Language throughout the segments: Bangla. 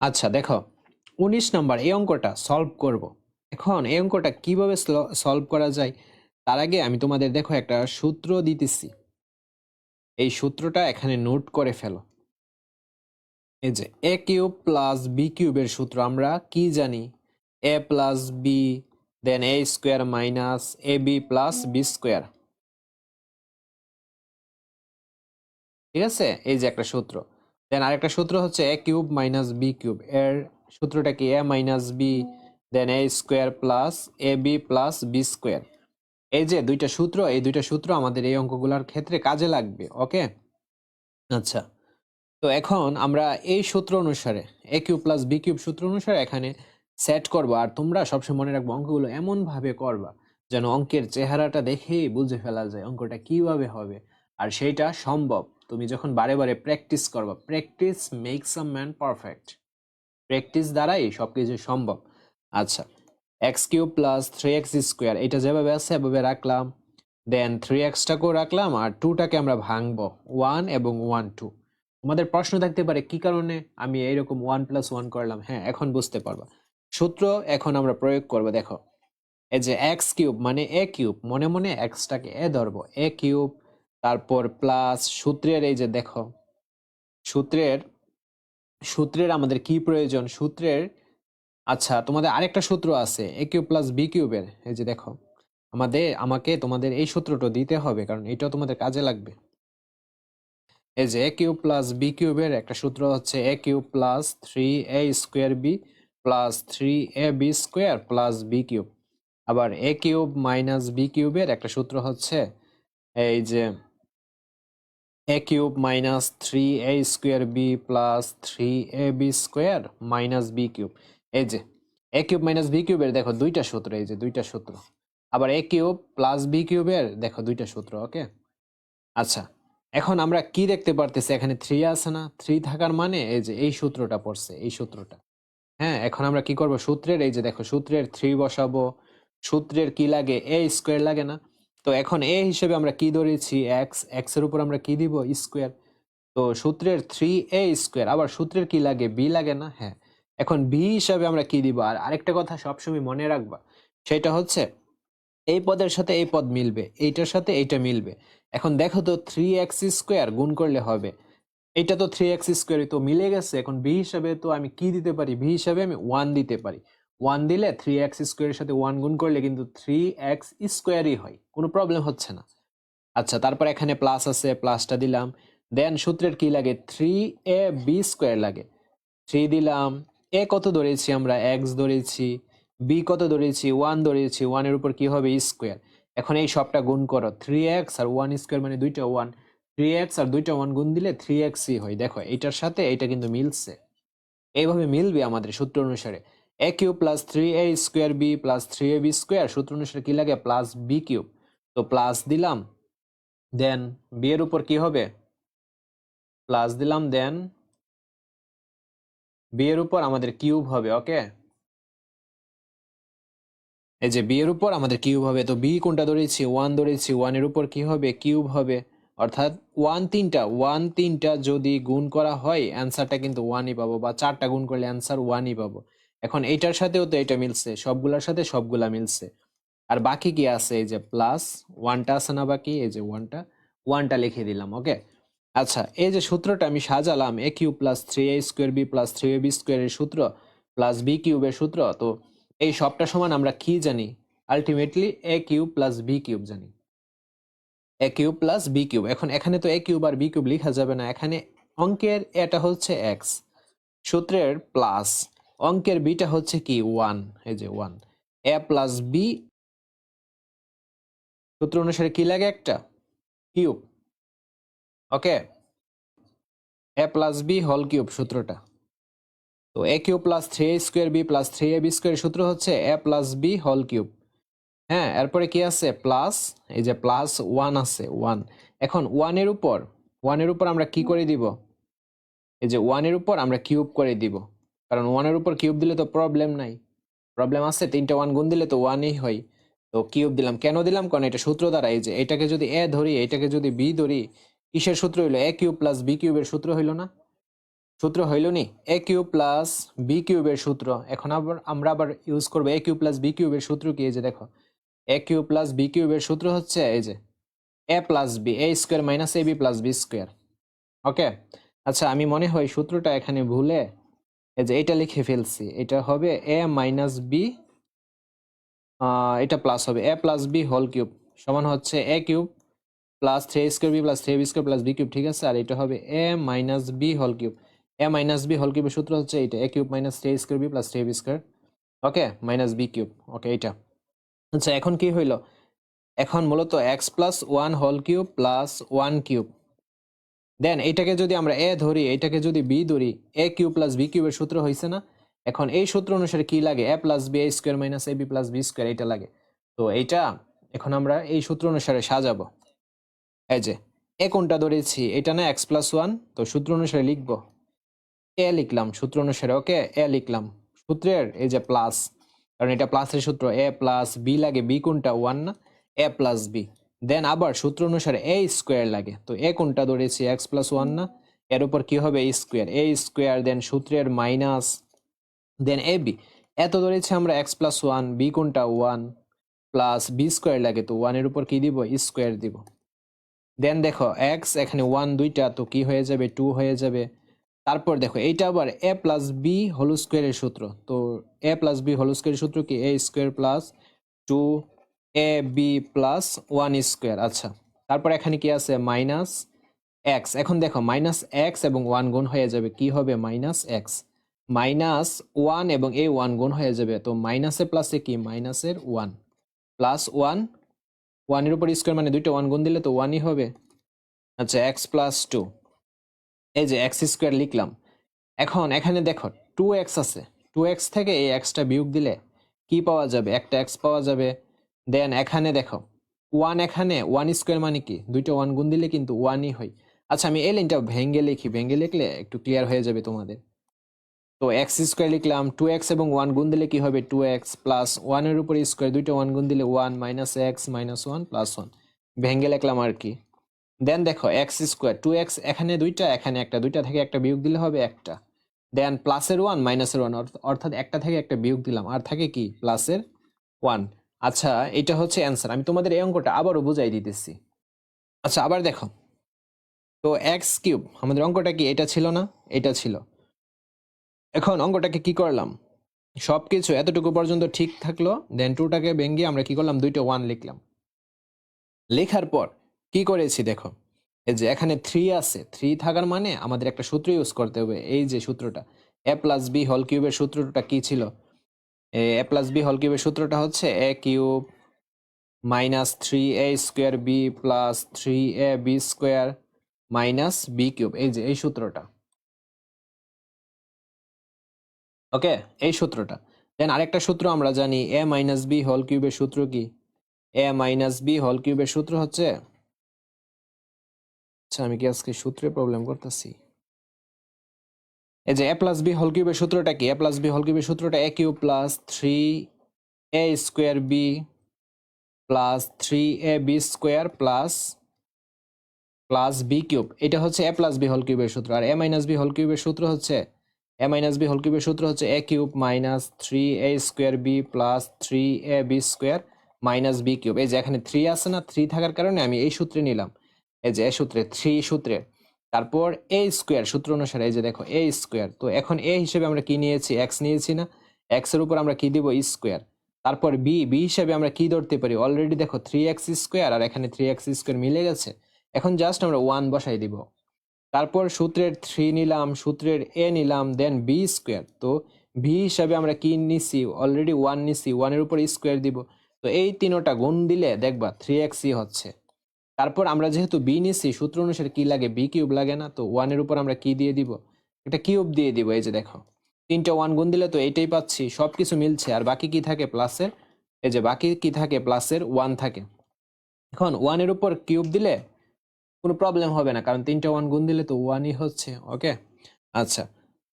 আচ্ছা দেখো। উনিশ নম্বর, এই অঙ্কটা সলভ করব। এখন এই অঙ্কটা কীভাবে সলভ করা যায়? তার আগে আমি তোমাদের দেখো একটা সূত্র দিতেছি। এই সূত্রটা এখানে নোট করে ফেলো। এই যে এ কিউব প্লাস বি কিউবের সূত্র, আমরা কি জানি? A plus B then A square minus A B plus B square. ঠিক আছে? এই যে একটা সূত্র। দেন আরেকটা সূত্র হচ্ছে A cube minus B cube এর সূত্রটা কি? A minus B then A square plus A B plus B square এই যে দুইটা সূত্র, এই দুইটা সূত্র আমাদের এই অঙ্কগুলোর ক্ষেত্রে কাজে লাগবে ওকে আচ্ছা তো এখন আমরা এই সূত্র অনুসারে A cube plus B cube সূত্র অনুসারে এখানে সেট করব। আর তোমরা সবসময় মনে রাখব, অঙ্কগুলো এমনভাবে করবা যেন অঙ্কের চেহারাটা দেখেই বুঝে ফেলা যায় অঙ্কটা কীভাবে হবে। আর সেইটা সম্ভব। তুমি যখন বারে বারে প্র্যাকটিস করবা practice makes a man perfect practice দ্বারাই সব কিছু সম্ভব। আচ্ছা X cube plus three X square এটা যেভাবে আছে এভাবে রাখলাম। দেন থ্রি এক্সটাকেও রাখলাম আর টুটাকে আমরা ভাঙবো। ওয়ান এবং ওয়ান টু তোমাদের প্রশ্ন থাকতে পারে, কি কারণে? আমি এইরকম ওয়ান প্লাস ওয়ান করলাম। হ্যাঁ এখন বুঝতে পারবা। সূত্র এখন আমরা প্রয়োগ করব, দেখো। এই যে এক্স কিউব মানে এ কিউব মনে মনে এক্সটাকে এ ধরবো। এ কিউব তারপর প্লাস সূত্রের এই যে দেখো, সূত্রের সূত্রের আমাদের কি প্রয়োজন? সূত্রের আচ্ছা তোমাদের আরেকটা সূত্র আছে এ কিউব প্লাস বি কিউবের এই যে দেখো, আমাদের, আমাকে তোমাদের এই সূত্রটা দিতে হবে কারণ এটাও তোমাদের কাজে লাগবে। এই যে এ কিউব প্লাস বি কিউবের একটা সূত্র হচ্ছে A cube plus three A square B plus three A B square plus B cube আবার এ কিউব মাইনাস বি কিউবের একটা সূত্র হচ্ছে, এই যে A cube minus three A square B plus three A B square minus B cube এই যে এ কিউব মাইনাস বি কিউবের দেখো দুইটা সূত্র, এই যে দুইটা সূত্র। আবার এ কিউব প্লাস বি কিউবের দেখো দুইটা সূত্র ওকে আচ্ছা এখন আমরা কি দেখতে পারতেছি? এখানে থ্রি আছে না? থ্রি থাকার মানে এই যে এই সূত্রটা পড়ছে, এই সূত্রটা। হ্যাঁ এখন আমরা কি করব? সূত্রের, এই যে দেখো সূত্রের থ্রি বসাবো। সূত্রের কি লাগে? এ স্কোয়ার লাগে না। তো এখন এ হিসেবে আমরা কি ধরেছি? এক্স এক্সের উপর আমরা কি দিব? স্কোয়ার তো সূত্রের থ্রি এ স্কোয়ার আবার সূত্রের কি লাগে? বি লাগে না? হ্যাঁ। এখন বি হিসাবে আমরা কি দিব? আর আরেকটা কথা সবসময় মনে রাখবা, সেটা হচ্ছে এই পদের সাথে এই পদ মিলবে, এইটার সাথে এইটা মিলবে। এখন দেখো তো থ্রি এক্স স্কোয়ার গুণ করলে হবে। এটা তো থ্রি এক্স স্কোয়ারই তো মিলে গেছে। এখন বি হিসাবে তো আমি কি দিতে পারি? বি হিসাবে আমি ওয়ান দিতে পারি। ওয়ান দিলে থ্রি এক্স স্কোয়ারের সাথে ওয়ান গুণ করলে কিন্তু থ্রি এক্স স্কোয়ারই হয়, কোনো প্রবলেম হচ্ছে না। আচ্ছা তারপর এখানে প্লাস আছে প্লাসটা দিলাম। দেন সূত্রের কি লাগে? থ্রি এ বি স্কোয়ার লাগে। থ্রি দিলাম এ কত ধরেছি আমরা? এক্স ধরেছি বি কত ধরেছি? ওয়ান ধরেছি ওয়ানের উপর কি হবে? স্কোয়ার এখন এই সবটা গুণ করো থ্রি এক্স আর ওয়ান স্কোয়ার মানে দুইটা ওয়ান থ্রি এক্স আর দুইটা ওয়ান গুণ দিলে থ্রি এক্সই হয়। দেখো এটার সাথে এটা কিন্তু মিলছে। এইভাবে মিলবে আমাদের সূত্র অনুসারে। A cube plus three A square B plus three A B square সূত্র অনুসারে কি লাগে? প্লাস বি কিউব তো প্লাস দিলাম দেন বি এর উপর কি হবে? প্লাস দিলাম দেন বি এর উপর আমাদের কিউব হবে ওকে এই যে বি এর উপর আমাদের কিউব হবে, তো বি কোনটা ধরেছি? ওয়ান ধরেছি ওয়ানের উপর কি হবে? কিউব হবে। অর্থাৎ ওয়ান তিনটা ওয়ান তিনটা যদি গুণ করা হয় অ্যান্সারটা কিন্তু ওয়ানই পাবো, বা চারটা গুণ করলে অ্যান্সার ওয়ানই পাবো। এখন এইটার সাথেও তো এটা মিলছে, সবগুলোর সাথে সবগুলা মিলছে। আর বাকি কি আছে? এই যে প্লাস ওয়ানটা আছে না বাকি? এই যে ওয়ানটা ওয়ানটা লিখে দিলাম ওকে আচ্ছা এই যে সূত্রটা আমি সাজালাম A cube plus three A square B plus three A B স্কোয়ারের সূত্র প্লাস বি কিউবের সূত্র, তো এই সবটা সমান আমরা কি জানি? Ultimately A cube plus B cube জানি। A cube plus B cube, এখন এখানে তো এ কিউব আর বি কিউব লেখা যাবে না, এখানে অঙ্কের এটা হচ্ছে এক্স সূত্রের প্লাস অঙ্কের বিটা হচ্ছে কি? ওয়ান এই যে ওয়ান এ প্লাস বি সূত্র অনুসারে কি লাগে একটা? Cube okay A plus B হল কিউব সূত্রটা। তো A cube plus three A square B plus three A B square সূত্র হচ্ছে এ প্লাস বি হল কিউব হ্যাঁ এরপরে কি আছে? প্লাস এই যে প্লাস ওয়ান আছে ওয়ান এখন ওয়ানের উপর ওয়ানের উপর আমরা কি করে দিব? এই যে ওয়ানের উপর আমরা কিউব করে দিব। কারণ ওয়ানের উপর কিউব দিলে তো প্রবলেম নাই। প্রবলেম আছে, তিনটা ওয়ান গুণ দিলে তো ওয়ানই হয়। তো কিউব দিলাম। কেন দিলাম? কারণ এটা সূত্র দ্বারা, এই যে এটাকে যদি এ ধরি, এটাকে যদি বি ধরি, কিসের সূত্র হইল? এ কিউব প্লাস বি কিউবের সূত্র হইল না? সূত্র হইল নি? এ কিউব প্লাস বি কিউবের সূত্র। এখন আবার, আমরা আবার ইউজ করব এ কিউব প্লাস বি কিউবের সূত্র কি? এই যে দেখো এ কিউব প্লাস বি কিউবের সূত্র হচ্ছে, এই যে A plus B A square minus A B plus B square okay আচ্ছা আমি মনে হয় সূত্রটা এখানে ভুলে এই যে এটা লিখে ফেলছি, এটা হবে এ মাইনাস বি এটা প্লাস হবে। A plus B whole cube সমান হচ্ছে A cube plus three square B plus three B square plus B cube ঠিক আছে? আর এটা হবে A minus B whole cube A minus B whole কিউবের সূত্র হচ্ছে এটা A cube minus three square B plus three B square okay minus B cube okay এটা আচ্ছা এখন কি হইল? এখন মূলত X plus one whole cube plus one cube then এটাকে যদি আমরা এ ধরি, এটাকে যদি বি ধরি এ কিউ প্লাস বি কিউবের সূত্র হয়েছে না? এখন এই সূত্র অনুসারে কি লাগে? A plus B A square minus A B plus B square এটা লাগে। তো এইটা এখন আমরা এই সূত্র অনুসারে সাজাবো। এই যে এ কোনটা ধরেছি? এটা না এক্স প্লাস ওয়ান তো সূত্র অনুসারে লিখব। এ লিখলাম, সূত্র অনুসারে, ওকে? এ লিখলাম। সূত্রের এই যে প্লাস কারণ এটা প্লাসের সূত্র এ প্লাস বি লাগে বি কোনটা? ওয়ান না? এ প্লাস বি দেন আবার সূত্র অনুসারে এ স্কোয়ার লাগে। তো এ কোনটা ধরেছি? এক্স প্লাস ওয়ান না? এর উপর কি হবে? স্কোয়ার এ স্কোয়ার দেন সূত্রের মাইনাস দেন এ বি এত ধরেছি আমরা এক্স প্লাস ওয়ান বি কোনটা? ওয়ান প্লাস বি স্কোয়ার লাগে। তো ওয়ানের উপর কি দিব? স্কোয়ার দিব। দেন দেখো এক্স এখানে ওয়ান দুইটা, তো কি হয়ে যাবে? টু হয়ে যাবে। তারপর দেখো, এইটা আবার এ প্লাস বি হোল স্কোয়ারের সূত্র। তো এ প্লাস বি হোল স্কোয়ারের সূত্র কি? A square plus two A B plus one square আচ্ছা তারপর এখানে কি আছে? মাইনাস এক্স এখন দেখো মাইনাস এক্স এবং ওয়ান গুণ হয়ে যাবে কি হবে? মাইনাস এক্স মাইনাস ওয়ান এবং এই ওয়ান গুণ হয়ে যাবে, তো মাইনাসে প্লাসে কি? মাইনাসের ওয়ান প্লাস ওয়ান ওয়ানের উপর স্কোয়ার মানে দুইটা ওয়ান গুণ দিলে তো ওয়ানই হবে। আচ্ছা এক্স প্লাস টু এই যে এক্স স্কোয়ার লিখলাম। এখন এখানে দেখো টু এক্স আছে। টু এক্স থেকে এই এক্সটা বিয়োগ দিলে কি পাওয়া যাবে? একটা এক্স পাওয়া যাবে। দেন এখানে দেখো ওয়ান এখানে ওয়ান স্কোয়ার মানে কি? দুইটা ওয়ান গুণ দিলে কিন্তু ওয়ানই হয়। আচ্ছা আমি এই লাইনটা ভেঙ্গে লিখি। ভেঙ্গে লিখলে একটু ক্লিয়ার হয়ে যাবে তোমাদের। তো এক্স স্কোয়ার লিখলাম টু এক্স এবং ওয়ান গুণ দিলে কি হবে? টু এক্স প্লাস ওয়ানের উপর স্কোয়ার দুইটা ওয়ান গুণ দিলে one minus X minus one plus one ভেঙ্গে লিখলাম আর কি। দেন দেখো এক্স স্কোয়ার টু এক্স এখানে দুইটা, এখানে একটা। দুইটা থেকে একটা বিয়োগ দিলে হবে একটা। দেন প্লাসের ওয়ান মাইনাসের ওয়ান অর্থাৎ একটা থেকে একটা বিয়োগ দিলাম। আর থাকে কি? প্লাসের ওয়ান আচ্ছা এটা হচ্ছে অ্যান্সার আমি তোমাদের এই অঙ্কটা আবারও বুঝাই দিতেছি। আচ্ছা আবার দেখো। তো এক্স কিউব আমাদের অঙ্কটা কি? এটা ছিল না? এটা ছিল। এখন অঙ্কটাকে কি করলাম? সব কিছু এতটুকু পর্যন্ত ঠিক থাকল দেন টুটাকে ভেঙ্গে আমরা কি করলাম? দুইটা ওয়ান লিখলাম। লেখার পর কি করেছি দেখো? এই যে এখানে থ্রি আছে। থ্রি থাকার মানে আমাদের একটা সূত্র ইউজ করতে হবে। এই যে সূত্রটা এ প্লাস বি হল কিউবের সূত্রটা কি ছিল? এ প্লাস বি হল কিউবের সূত্রটা হচ্ছে A cube minus three A square B plus three A B square minus B cube. এই যে, এই সূত্রটা। ওকে, এই সূত্রটা। দেন আরেকটা সূত্র আমরা জানি, এ মাইনাস বি হোল কিউবের সূত্র কি? এ মাইনাস বি হোল কিউবের সূত্র হচ্ছে আচ্ছা আমি কি আজকে সূত্রে প্রবলেম করতেছি? এই যে এ প্লাস বি হোল কিউবের সূত্রটা কি? এ প্লাস বি হোল কিউবের সূত্রটা A cube plus three A square B plus three A B square plus plus B cube এটা হচ্ছে এ প্লাস বি হোল কিউবের সূত্র। আর এ মাইনাস বি হোল কিউবের সূত্র হচ্ছে এ মাইনাস বি হোল কিউবের সূত্র হচ্ছে A cube minus three A square B plus three A B square minus B cube এই যে এখানে থ্রি আছে না থ্রি থাকার কারণে আমি এই সূত্রে নিলাম। এই যে এ সূত্রে থ্রি সূত্রে। তারপর এ স্কোয়ার সূত্র অনুসারে এই যে দেখো এ স্কোয়ার তো এখন এ হিসেবে আমরা কি নিয়েছি? এক্স নিয়েছি না। এক্সের উপর আমরা কি দিব? স্কোয়ার তারপর বি বি হিসেবে আমরা কি ধরতে পারি? অলরেডি দেখো থ্রি এক্স স্কোয়ার আর এখানে থ্রি এক্স স্কোয়ার মিলে গেছে। এখন জাস্ট আমরা ওয়ান বসাই দিব। তারপর সূত্রের থ্রি নিলাম, সূত্রের এ নিলাম দেন বি স্কোয়ার তো ভি হিসাবে আমরা কি নিছি? অলরেডি ওয়ান নিছি ওয়ানের উপর স্কোয়ার দিব। তো এই তিনোটা গুণ দিলে দেখবা থ্রি এক্সই হচ্ছে। তারপর আমরা যেহেতু বি নিচ্ছি সূত্র অনুসারে কি লাগে? বি কিউব লাগে না, তো ওয়ানের উপর আমরা কি দিয়ে দিব? একটা কিউব দিয়ে দিব, এই যে দেখো। তিনটা ওয়ান গুণ দিলে তো এইটাই পাচ্ছি সব কিছু মিলছে, আর বাকি কি থাকে? প্লাসের এই যে বাকি কি থাকে? প্লাসের ওয়ান থাকে। এখন ওয়ানের উপর কিউব দিলে কোনো প্রবলেম হবে না, কারণ তিনটা ওয়ান গুণ দিলে তো ওয়ানই হচ্ছে ওকে আচ্ছা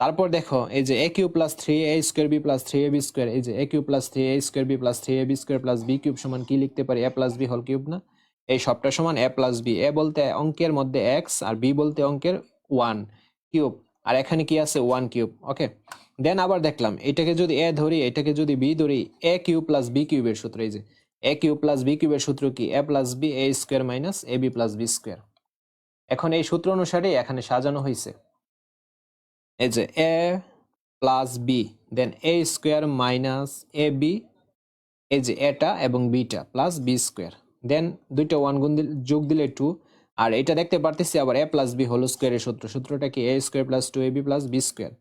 তারপর দেখো, এই যে A cube plus three A square B plus three A B square এই যে A cube plus three A square B plus three A B square plus B cube সমান কি লিখতে পারি? A plus B whole cube না? এই সবটা সমান এ প্লাস বি এ বলতে অঙ্কের মধ্যে এক্স আর বি বলতে অঙ্কের ওয়ান কিউব আর এখানে কি আছে ওয়ান কিউব ওকে দেন আবার দেখলাম, এটাকে যদি এ ধরি, এটাকে যদি বি ধরি এ কিউব প্লাস বি কিউবের সূত্র, এই যে এ কিউব প্লাস বি কিউবের সূত্র কি? A plus B A square minus A B plus B square এখন এই সূত্র অনুসারে এখানে সাজানো হয়েছে এই যে A plus B then A square minus A B এই যে এটা এবং বিটা প্লাস বি স্কোয়ার দেন দুইটা ওয়ান গুণ দিলে, যোগ দিলে টু আর এটা দেখতে পারতেছি আবার এ প্লাস বি হোল স্কোয়ারের সূত্র। সূত্রটা কি? A square plus two A B plus B square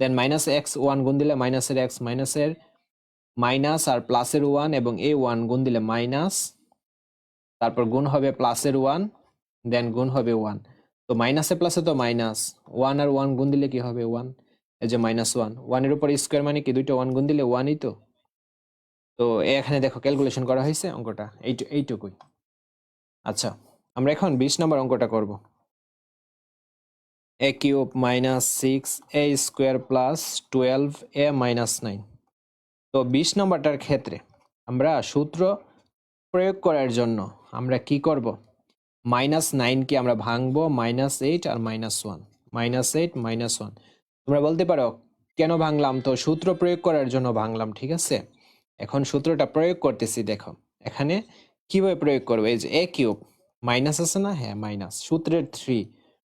then minus X one গুণ দিলে মাইনাসের এক্স মাইনাসের মাইনাস আর প্লাসের ওয়ান এবং এ ওয়ান গুণ দিলে মাইনাস তারপর গুণ হবে প্লাসের ওয়ান দেন গুণ হবে ওয়ান তো মাইনাসে প্লাসে তো মাইনাস ওয়ান আর ওয়ান গুণ দিলে কি হবে? ওয়ান এই যে মাইনাস ওয়ান ওয়ানের উপর স্কোয়ার মানে কি? দুইটা ওয়ান গুণ দিলে ওয়ানই তো। তো এখানে দেখো ক্যালকুলেশন করা হয়েছে অঙ্কটা। এইটু এইটুকুই আচ্ছা আমরা এখন বিশ নম্বর অঙ্কটা করব। A cube minus six A square plus twelve A minus nine তো বিশ নম্বরটার ক্ষেত্রে আমরা সূত্র প্রয়োগ করার জন্য আমরা কি করব? মাইনাস নাইনকে আমরা ভাঙবো, মাইনাস এইট আর minus one minus eight minus one তোমরা বলতে পারো, কেন ভাঙলাম? তো সূত্র প্রয়োগ করার জন্য ভাঙলাম, ঠিক আছে? এখন সূত্রটা প্রয়োগ করতেছি, দেখো। এখানে কীভাবে প্রয়োগ করব? এই যে এ কিউব, মাইনাস আছে না? হ্যাঁ মাইনাস। সূত্রের থ্রি,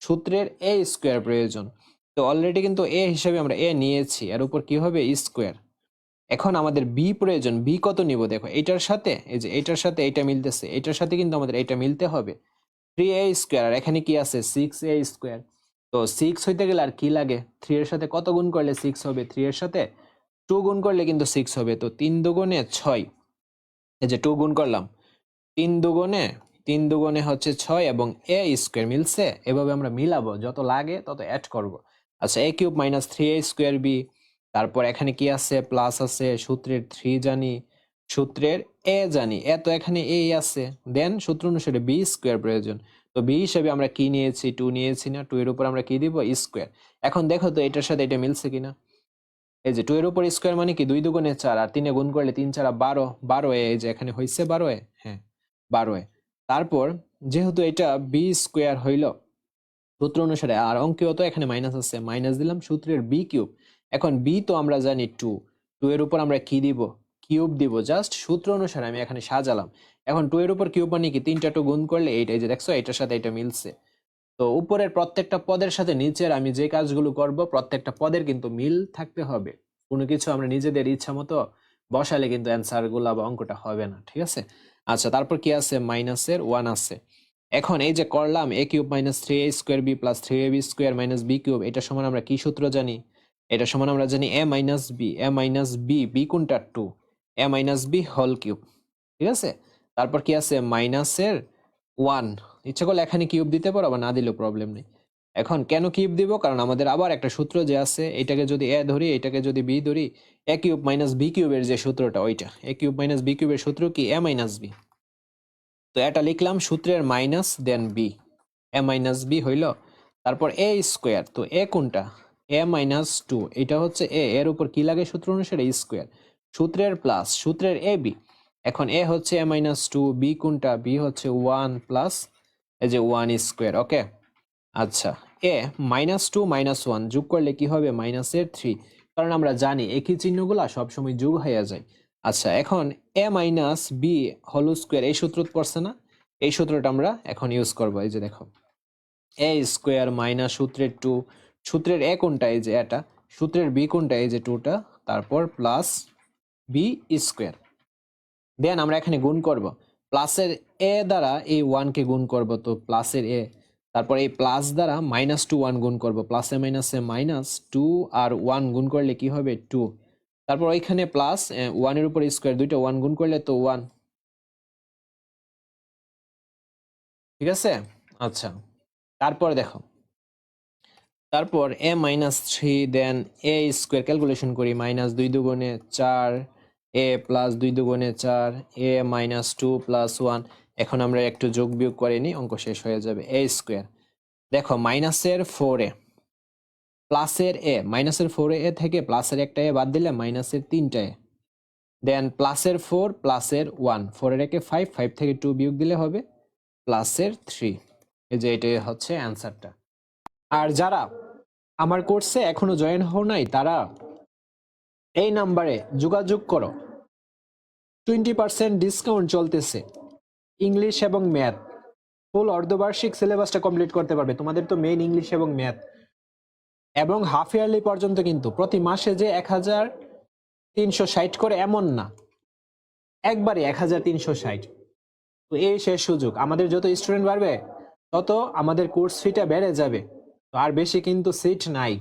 সূত্রের এ স্কোয়ার প্রয়োজন। তো অলরেডি কিন্তু এ হিসেবে আমরা এ নিয়েছি। এর উপর কি হবে? স্কোয়ার। এখন আমাদের বি প্রয়োজন বি কত নিব? দেখো এটার সাথে, এই যে এটার সাথে এটা মিলতেছে এটার সাথে কিন্তু আমাদের এটা মিলতে হবে। থ্রি এ স্কোয়ার, আর এখানে কি আছে? Six A square. তো সিক্স হইতে গেলে আর কি লাগে? থ্রি এর সাথে কত গুণ করলে সিক্স হবে? থ্রি এর সাথে টু গুণ করলে কিন্তু সিক্স হবে, তো তিন দুগুণে ছয়। এই যে টু গুণ করলাম, তিন দুগুণে তিন দুগুণে হচ্ছে ছয় এবং এ স্কোয়ার মিলছে, এভাবে আমরা মিলাবো, যত লাগে তত অ্যাড করব। আচ্ছা A cube minus three A square B তারপর এখানে কি আছে? প্লাস আছে, সূত্রের থ্রি জানি, সূত্রের এ জানি এ তো এখানে এ আছে। দেন সূত্র অনুসারে বি স্কোয়ার প্রয়োজন, তো বি হিসেবে আমরা কি নিয়েছি? টু নিয়েছি না টু এর উপর আমরা কি দিব? স্কোয়ার এখন দেখো তো এটার সাথে এটা মিলছে কিনা। এই যে টু এর উপর স্কোয়ার মানে কি? দুই দুগুণে চার আর তিনে গুণ করলে তিন চারা বারো বারো এ, এই যে এখানে হয়েছে বারো এ? হ্যাঁ বারো এ। তারপর যেহেতু এটা বি স্কোয়ার হইল, সূত্র অনুসারে আর অঙ্কেও তো এখানে মাইনাস আছে মাইনাস দিলাম সূত্রের বি কিউব এখন বি তো আমরা জানি টু টু এর উপর আমরা কি দিব? কিউব দিব জাস্ট সূত্র অনুসারে আমি এখানে সাজালাম। এখন টু এর উপর কিউব মানে কি? তিনটা টু গুণ করলে এইটা এই যে দেখছ এটার সাথে এটা মিলছে। তো উপরের প্রত্যেকটা পদের সাথে নিচের আমি যে কাজগুলো করব, প্রত্যেকটা পদের কিন্তু মিল থাকতে হবে। কোনো কিছু আমরা নিজেদের ইচ্ছা মতো বসালে কিন্তু অ্যান্সারগুলা বা অঙ্কটা হবে না, ঠিক আছে? আচ্ছা তারপর কি আছে? মাইনাসের ওয়ান আছে। এখন এই যে করলাম A cube minus three A square B plus three A B square minus B cube, এটা সমান আমরা কি সূত্র জানি? এটা সমান আমরা জানি A minus B A minus B B কোনটা two A minus B whole cube, ঠিক আছে? তারপর কি আছে? মাইনাসের ওয়ান ইচ্ছা করলে এখানে কিউব দিতে পারো বা না দিলেও প্রবলেম নেই। এখন কেন কিউব দিব? কারণ আমাদের আবার একটা সূত্র যে আছে, এটাকে যদি এ ধরি, এটাকে যদি বি ধরি এ কিউব মাইনাস বি কিউবের যে সূত্রটা, ওইটা। এ কিউব মাইনাস বি কিউবের সূত্র কি? এ মাইনাস বি তো এটা লিখলাম সূত্রের minus then B A minus B হইল, তারপর এ স্কোয়ার তো এ কোনটা? এ মাইনাস টু এটা হচ্ছে এ এর উপর কি লাগে সূত্র অনুসারে? স্কোয়ার সূত্রের প্লাস সূত্রের এ বি এখন এ হচ্ছে এ মাইনাস টু বি কোনটা? বি হচ্ছে ওয়ান প্লাস এই যে ওয়ান স্কোয়ার ওকে আচ্ছা A minus two minus one যোগ করলে কি হবে? মাইনাসের থ্রি কারণ আমরা জানি একই চিহ্নগুলা সবসময় যোগ হয়ে যায়। আচ্ছা এখন A minus B whole square এই সূত্র পড়ছে না? এই সূত্রটা আমরা এখন ইউজ করব, এই যে দেখো। এ স্কোয়ার মাইনাস সূত্রের টু সূত্রের এ কোনটা? এই যে এটা। সূত্রের বি কোনটা? এই যে টুটা তারপর প্লাস বি স্কোয়ার দেন আমরা এখানে গুণ করব। প্লাসের এ দ্বারা এই ওয়ানকে গুণ করব তো প্লাসের এ। তারপর এই প্লাস দ্বারা মাইনাস টু ওয়ান গুণ করব। প্লাসে মাইনাসে মাইনাস টু আর ওয়ান গুণ করলে কি হবে? টু তারপর ওইখানে প্লাস ওয়ানের উপর স্কোয়ার দুইটা ওয়ান গুণ করলে তো ওয়ান ঠিক আছে? আচ্ছা তারপর দেখো। তারপর A minus three then A square calculation করি। মাইনাস দুই দুগুণে চার, এ প্লাস দুই দুগুণে চার, A minus two plus one এখন আমরা একটু যোগ বিয়োগ করে নিই, অঙ্ক শেষ হয়ে যাবে। এ স্কোয়ার দেখো, মাইনাসের ফোর এ, প্লাসের এ মাইনাসের ফোর এ থেকে প্লাসের একটা এ বাদ দিলে মাইনাসের তিনটা এ। দেন প্লাসের ফোর প্লাসের ওয়ান ফোরের একে ফাইভ ফাইভ থেকে টু বিয়োগ দিলে হবে প্লাসের থ্রি এই যে এটাই হচ্ছে অ্যান্সারটা আর যারা আমার কোর্সে এখনও জয়েন হও নাই, তারা এই নাম্বারে যোগাযোগ করো। টোয়েন্টি পার্সেন্ট ডিসকাউন্ট চলতেছে। ইংলিশ এবং ম্যাথ। ফুল অর্ধবার্ষিক সিলেবাসটা কমপ্লিট করতে পারবে। তোমাদের তো মেইন ইংলিশ এবং ম্যাথ। এবং হাফ ইয়ারলি পর্যন্ত কিন্তু প্রতি মাসে যে এক হাজার তিনশো ষাট করে এমন না। একবারে এক হাজার তিনশো ষাট। তো এই শেষ সুযোগ। আমাদের যত স্টুডেন্ট বাড়বে, তত আমাদের কোর্স ফিটা বেড়ে যাবে। তো আর বেশি কিন্তু সিট নাই।